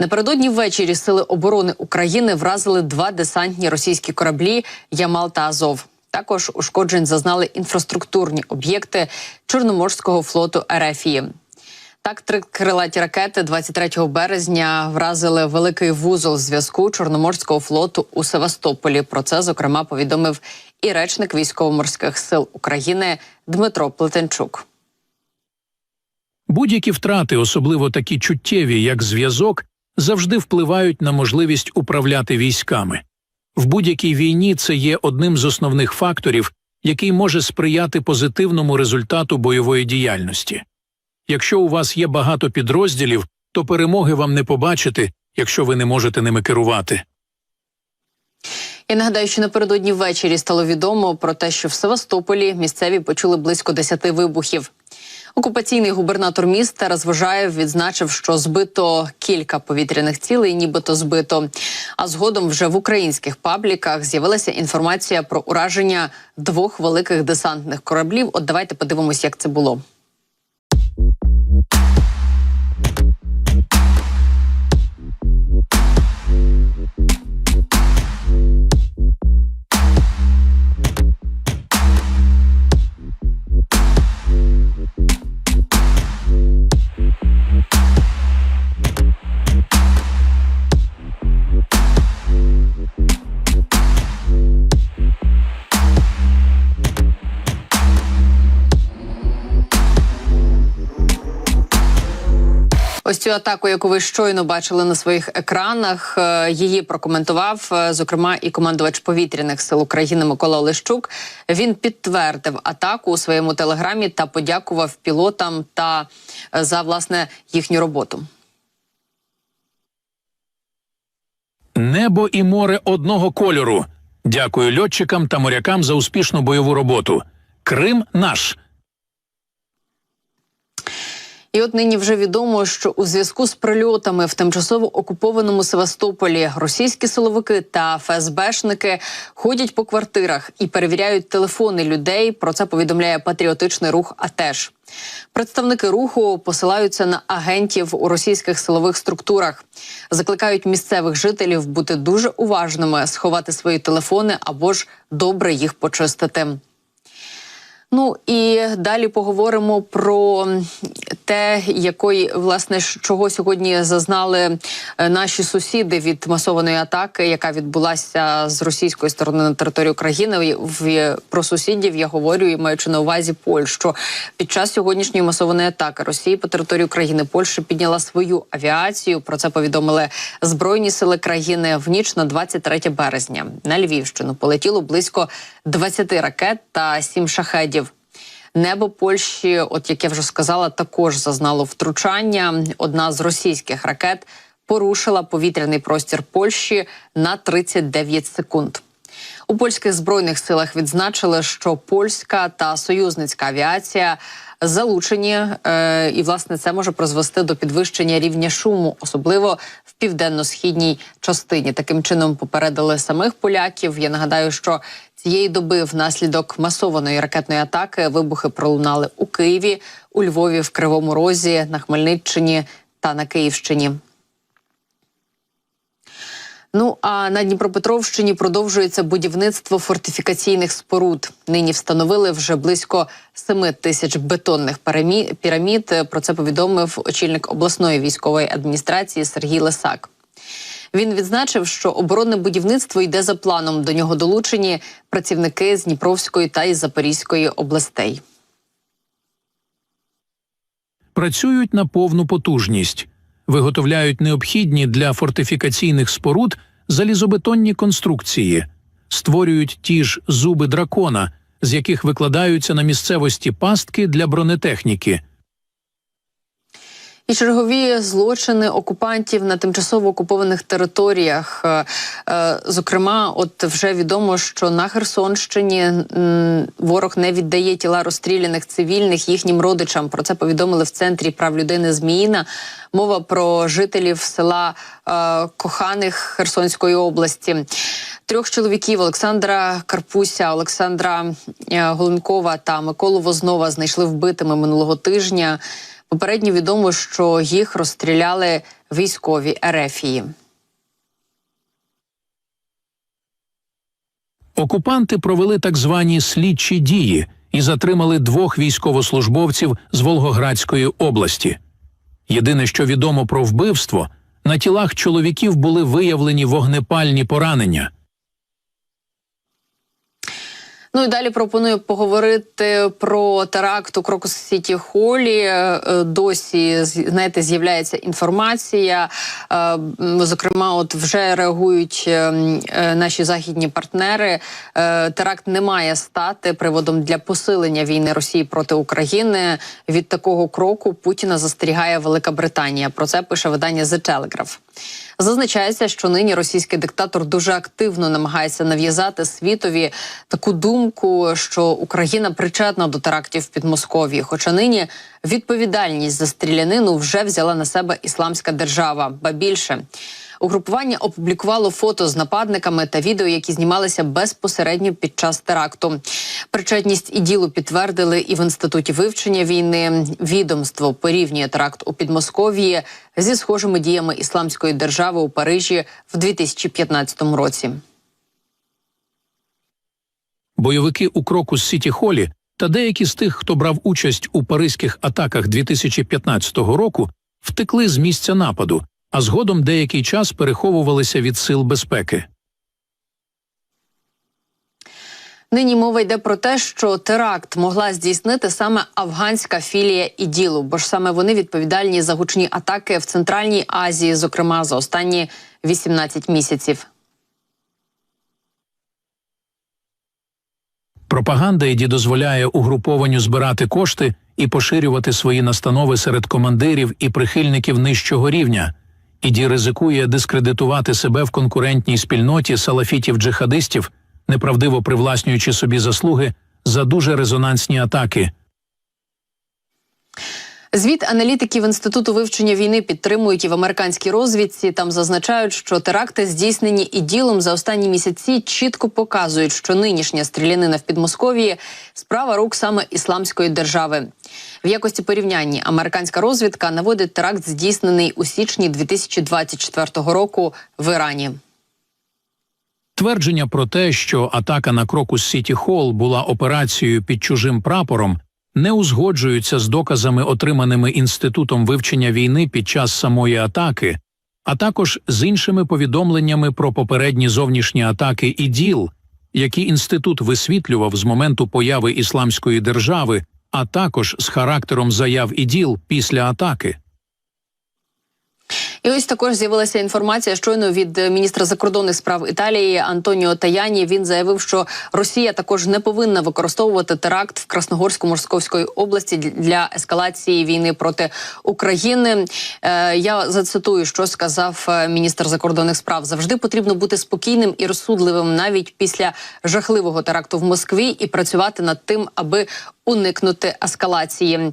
Напередодні ввечері сили оборони України вразили два десантні російські кораблі Ямал та Азов. Також ушкоджень зазнали інфраструктурні об'єкти Чорноморського флоту Ерефії. Так, три крилаті ракети 23 березня вразили великий вузол зв'язку Чорноморського флоту у Севастополі. Про це зокрема повідомив і речник військово-морських сил України Дмитро Плетенчук. Будь-які втрати, особливо такі чуттєві, як зв'язок, завжди впливають на можливість управляти військами. В будь-якій війні це є одним з основних факторів, який може сприяти позитивному результату бойової діяльності. Якщо у вас є багато підрозділів, то перемоги вам не побачити, якщо ви не можете ними керувати. Я нагадаю, що напередодні ввечері стало відомо про те, що в Севастополі місцеві почули близько 10 вибухів. Окупаційний губернатор міста розважаєв відзначив, що збито кілька повітряних цілей, нібито збито. А згодом вже в українських пабліках з'явилася інформація про ураження двох великих десантних кораблів. От давайте подивимось, як це було. Ось цю атаку, яку ви щойно бачили на своїх екранах, е, її прокоментував е, зокрема і командувач повітряних сил України Микола Олещук. Він підтвердив атаку у своєму телеграмі та подякував пілотам та е, за власне їхню роботу. Небо і море одного кольору. Дякую льотчикам та морякам за успішну бойову роботу. Крим наш. І от нині вже відомо, що у зв'язку з прильотами в тимчасово окупованому Севастополі російські силовики та ФСБшники ходять по квартирах і перевіряють телефони людей. Про це повідомляє патріотичний рух. АТЕШ. Представники руху посилаються на агентів у російських силових структурах, закликають місцевих жителів бути дуже уважними, сховати свої телефони або ж добре їх почистити. Ну і далі поговоримо про те, якої власне чого сьогодні зазнали е, наші сусіди від масованої атаки, яка відбулася з російської сторони на території України. В- В про сусідів я говорю і маючи на увазі Польщу. Під час сьогоднішньої масованої атаки Росії по території України Польща підняла свою авіацію. Про це повідомили збройні сили країни в ніч на 23 березня. На Львівщину полетіло близько 20 ракет та 7 шахедів. Небо Польщі, от як я вже сказала, також зазнало втручання. Одна з російських ракет порушила повітряний простір Польщі на 39 секунд. У польських збройних силах відзначили, що польська та союзницька авіація залучені, е, і власне це може призвести до підвищення рівня шуму, особливо в південно-східній частині. Таким чином попередили самих поляків. Я нагадаю, що цієї доби внаслідок масованої ракетної атаки вибухи пролунали у Києві, у Львові, в Кривому Розі, на Хмельниччині та на Київщині. Ну а на Дніпропетровщині продовжується будівництво фортифікаційних споруд. Нині встановили вже близько 7 тисяч бетонних пірамід. Про це повідомив очільник обласної військової адміністрації Сергій Лисак. Він відзначив, що оборонне будівництво йде за планом. До нього долучені працівники з Дніпровської та із Запорізької областей. Працюють на повну потужність, виготовляють необхідні для фортифікаційних споруд залізобетонні конструкції, створюють ті ж зуби дракона, з яких викладаються на місцевості пастки для бронетехніки. І чергові злочини окупантів на тимчасово окупованих територіях. Е, е, Зокрема, от вже відомо, що на Херсонщині ворог не віддає тіла розстріляних цивільних їхнім родичам. Про це повідомили в центрі прав людини Зміїна. Мова про жителів села е, Коханих Херсонської області. Трьох чоловіків Олександра Карпуся, Олександра Голенкова та Миколу Вознова знайшли вбитими минулого тижня. Попередньо відомо, що їх розстріляли військові Ерефії. Окупанти провели так звані слідчі дії і затримали двох військовослужбовців з Волгоградської області. Єдине, що відомо про вбивство, на тілах чоловіків були виявлені вогнепальні поранення. Ну і далі пропоную поговорити про теракт у Крокус Сіті Холі. Е, Досі знаєте, з'являється інформація. Е, Зокрема, от вже реагують е, наші західні партнери. Теракт не має стати приводом для посилення війни Росії проти України. Від такого кроку Путіна застерігає Велика Британія. Про це пише видання The Telegraph. Зазначається, що нині російський диктатор дуже активно намагається нав'язати світові таку думку, що Україна причетна до терактів в Підмосков'ї. Хоча нині відповідальність за стрілянину вже взяла на себе ісламська держава, ба більше. Угрупування опублікувало фото з нападниками та відео, які знімалися безпосередньо під час теракту. Причетність і ділу підтвердили і в інституті вивчення війни. Відомство порівнює теракт у Підмосков'ї зі схожими діями ісламської держави у Парижі в 2015 році. Бойовики у Крокус Сіті Холі та деякі з тих, хто брав участь у паризьких атаках 2015 року, втекли з місця нападу, а згодом деякий час переховувалися від сил безпеки. Нині мова йде про те, що теракт могла здійснити саме афганська філія іділу, бо ж саме вони відповідальні за гучні атаки в Центральній Азії, зокрема за останні 18 місяців. Пропаганда іді дозволяє угрупованню збирати кошти і поширювати свої настанови серед командирів і прихильників нижчого рівня. Іді ризикує дискредитувати себе в конкурентній спільноті салафітів-джихадистів, неправдиво привласнюючи собі заслуги за дуже резонансні атаки. Звіт аналітиків інституту вивчення війни підтримують і в американській розвідці. Там зазначають, що теракти, здійснені і ділом за останні місяці, чітко показують, що нинішня стрілянина в Підмосков'ї справа рук саме ісламської держави. В якості порівняння американська розвідка наводить теракт, здійснений у січні 2024 року в Ірані. Твердження про те, що атака на Крокус Сіті Холл була операцією під чужим прапором, не узгоджуються з доказами, отриманими інститутом вивчення війни під час самої атаки, а також з іншими повідомленнями про попередні зовнішні атаки і діл, які інститут висвітлював з моменту появи ісламської держави, а також з характером заяв і діл після атаки. І ось також з'явилася інформація щойно від е, міністра закордонних справ Італії Антоніо Таяні. Він заявив, що Росія також не повинна використовувати теракт в Красногорсько-Московської області для ескалації війни проти України. Е, я зацитую, що сказав е, міністр закордонних справ. Завжди потрібно бути спокійним і розсудливим навіть після жахливого теракту в Москві, і працювати над тим, аби уникнути ескалації.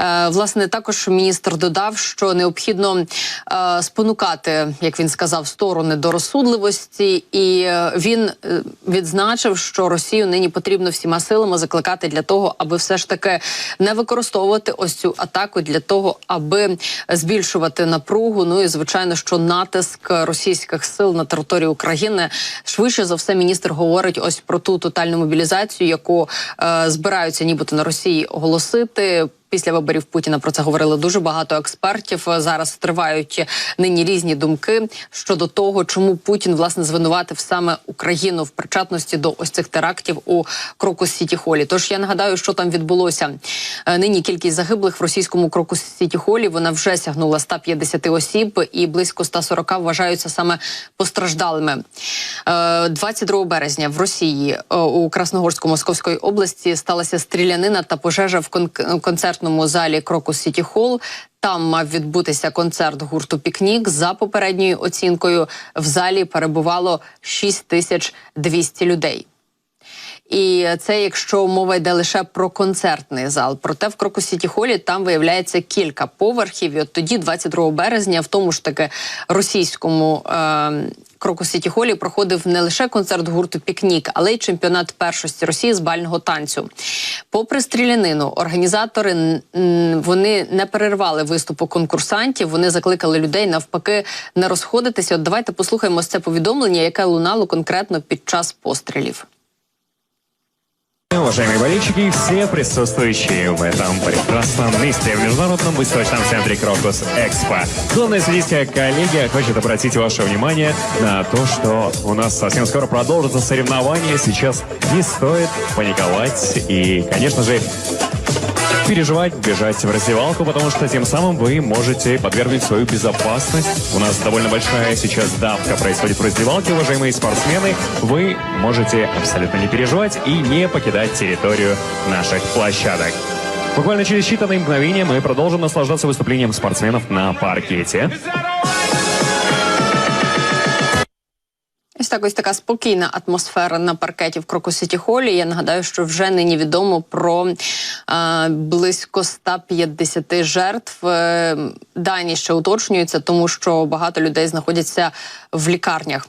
Е, власне, також міністр додав, що необхідно е, спонукати, як він сказав, сторони до розсудливості, і е, він е, відзначив, що Росію нині потрібно всіма силами закликати для того, аби все ж таки не використовувати ось цю атаку для того, аби збільшувати напругу. Ну і звичайно, що натиск російських сил на територію України швидше за все міністр говорить ось про ту тотальну мобілізацію, яку е, збираються нібито на Росії оголосити. Після виборів Путіна про це говорили дуже багато експертів. Зараз тривають нині різні думки щодо того, чому Путін власне звинуватив саме Україну в причетності до ось цих терактів у Крокус Сіті Холі. Тож я нагадаю, що там відбулося. Е, Нині кількість загиблих в російському Крокус Сіті Холі вона вже сягнула 150 осіб, і близько 140 вважаються саме постраждалими. Е, 22 березня в Росії е, у Красногорсько-Московської області сталася стрілянина та пожежа в кон- концертному залі Крокус Сіті Холл. Там мав відбутися концерт гурту Пікнік. За попередньою оцінкою в залі перебувало 6200 людей. І це якщо мова йде лише про концертний зал. Проте в Крокус Сіті Холі там виявляється кілька поверхів. І от тоді, 22 березня, в тому ж таки російському. Е- Крокус Сіті Холі проходив не лише концерт гурту Пікнік, але й чемпіонат першості Росії з бального танцю. Попри стрілянину, організатори вони не перервали виступу конкурсантів. Вони закликали людей навпаки не розходитися. От давайте послухаємо це повідомлення, яке лунало конкретно під час пострілів. Уважаемые болельщики и все присутствующие в этом прекрасном месте в Международном выставочном центре Крокус Экспо. Главная судейская коллегия хочет обратить ваше внимание на то, что у нас совсем скоро продолжится соревнование. Сейчас не стоит паниковать и, конечно же, переживать, бежать в раздевалку, потому что тем самым вы можете подвергнуть свою безопасность. У нас довольно большая сейчас давка происходит в раздевалке, уважаемые спортсмены. Вы можете абсолютно не переживать и не покидать территорию наших площадок. Буквально через считанные мгновения мы продолжим наслаждаться выступлением спортсменов на паркете. Ось так така спокійна атмосфера на паркеті в Кроку Сіті Холі. Я нагадаю, що вже нині відомо про е, близько 150 жертв. Дані ще уточнюються, тому що багато людей знаходяться в лікарнях.